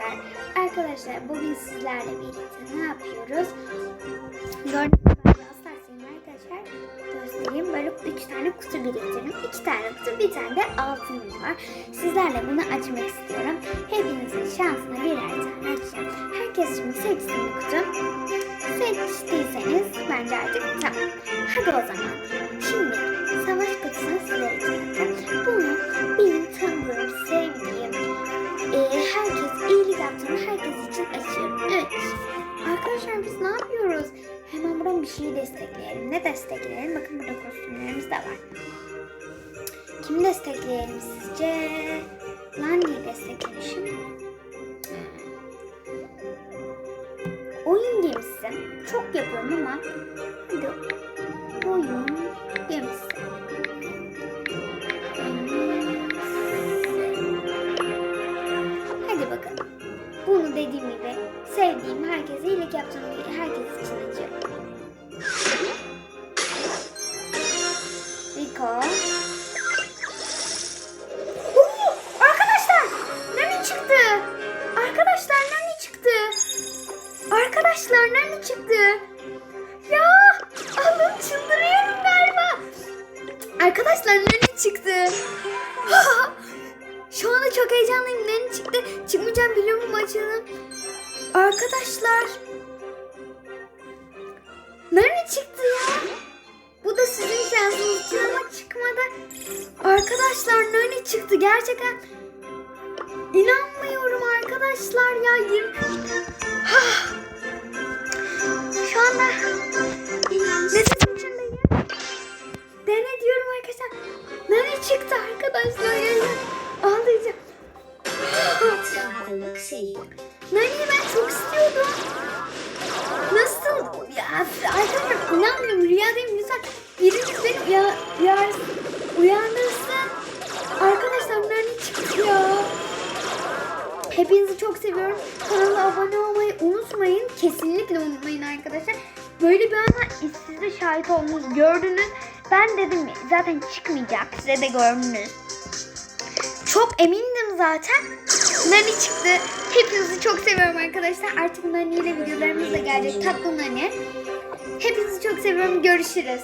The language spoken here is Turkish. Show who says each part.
Speaker 1: arkadaşlar. Arkadaşlar bugün sizlerle birlikte ne yapıyoruz? Gördüğünüz gibi arkadaşlar göstereyim. Böyle üç tane kutu biriktirdim. İki tane kutu bir tane de altınım var. Sizlerle bunu açmak istiyorum. Hepinizin şansına birer tane açacağım. Herkes şimdi seçsin bir kutu. Seçtiyseniz bence artık tamam. Hadi o zaman. Şimdi herkes iyilik yaptığım herkes için açıyorum. Üç. Arkadaşlar biz ne yapıyoruz? Hemen buradan bir şeyi destekleyelim. Ne destekleyelim? Bakın burada kostümlerimiz de var. Kimi destekleyelim sizce? Landy'yi desteklemişim. Oyun gemisi. Çok yapıyorum ama dediğim gibi sevdiğim herkese iyilik yaptığım herkes için açıyorum. Rico. Arkadaşlar Nani çıktı. Arkadaşlar Nani çıktı. Arkadaşlar Nani çıktı. Ya Allah'ım çıldırıyorum galiba. Arkadaşlar Nani çıktı. Şu anda çok heyecanlıyım. Nani çıktı. Çıkmayacağım biliyorum açalım. Arkadaşlar. Nani çıktı ya. Bu da sizin şansınız için ama çıkmadı. Arkadaşlar Nani çıktı. Gerçekten inanmıyorum arkadaşlar ya. Yirmi- Hah. Şu anda nefesim içindeyim. Dene diyorum arkadaşlar. Nani çıktı arkadaşlar. Ya.
Speaker 2: Sağlık şey.
Speaker 1: Nani'yi ben çok istiyordum. Nasıl? Ya arkadaşlar inanmıyorum rüyadayım lütfen. Biriniz beni uya, uyar, uyandırsın. Arkadaşlar Nani çıktı ya. Hepinizi çok seviyorum. Kanala abone olmayı unutmayın. Kesinlikle unutmayın arkadaşlar. Böyle bir ana siz de şahit oldunuz, gördünüz. Ben dedim zaten çıkmayacak. Size de gördünüz. Çok emindim zaten. Nani çıktı. Hepinizi çok seviyorum arkadaşlar. Artık Nani ile videolarımız da gelecek. Tatlı Nani. Hepinizi çok seviyorum. Görüşürüz.